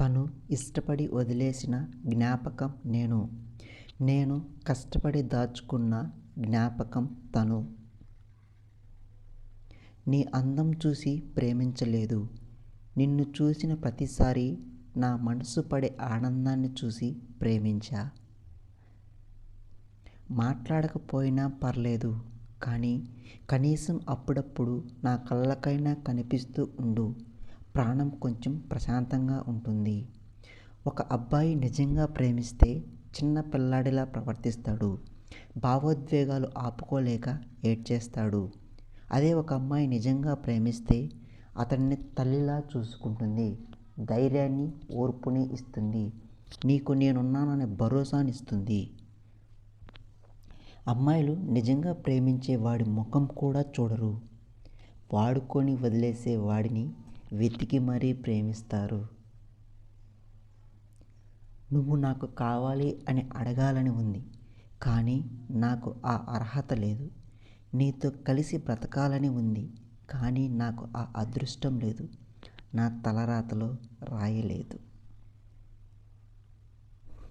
తను ఇష్టపడి వదిలేసిన జ్ఞాపకం నేను. నేను కష్టపడి దాచుకున్న జ్ఞాపకం తను. నీ అందం చూసి ప్రేమించలేదు. నిన్ను చూసిన ప్రతిసారి నా మనసు పడే ఆనందాన్ని చూసి ప్రేమించా. మాట్లాడకపోయినా పర్లేదు కానీ కనీసం అప్పుడప్పుడు నా కళ్ళకైనా కనిపిస్తూ ఉండు. ప్రాణం కొంచెం ప్రశాంతంగా ఉంటుంది. ఒక అబ్బాయి నిజంగా ప్రేమిస్తే చిన్న పిల్లాడిలా ప్రవర్తిస్తాడు. భావోద్వేగాలు ఆపుకోలేక ఏడ్చేస్తాడు. అదే ఒక అమ్మాయి నిజంగా ప్రేమిస్తే అతన్ని తల్లిలా చూసుకుంటుంది. ధైర్యాన్ని ఓర్పుని ఇస్తుంది. నీకు నేనున్నాననే భరోసానిస్తుంది. అమ్మాయిలు నిజంగా ప్రేమించే వాడి ముఖం కూడా చూడరు. వాడుకొని వదిలేసే వాడిని వెతికి మరీ ప్రేమిస్తారు. నువ్వు నాకు కావాలి అని అడగాలని ఉంది కానీ నాకు ఆ అర్హత లేదు. నీతో కలిసి బ్రతకాలని ఉంది కానీ నాకు ఆ అదృష్టం లేదు. నా తలరాతలో రాయలేదు.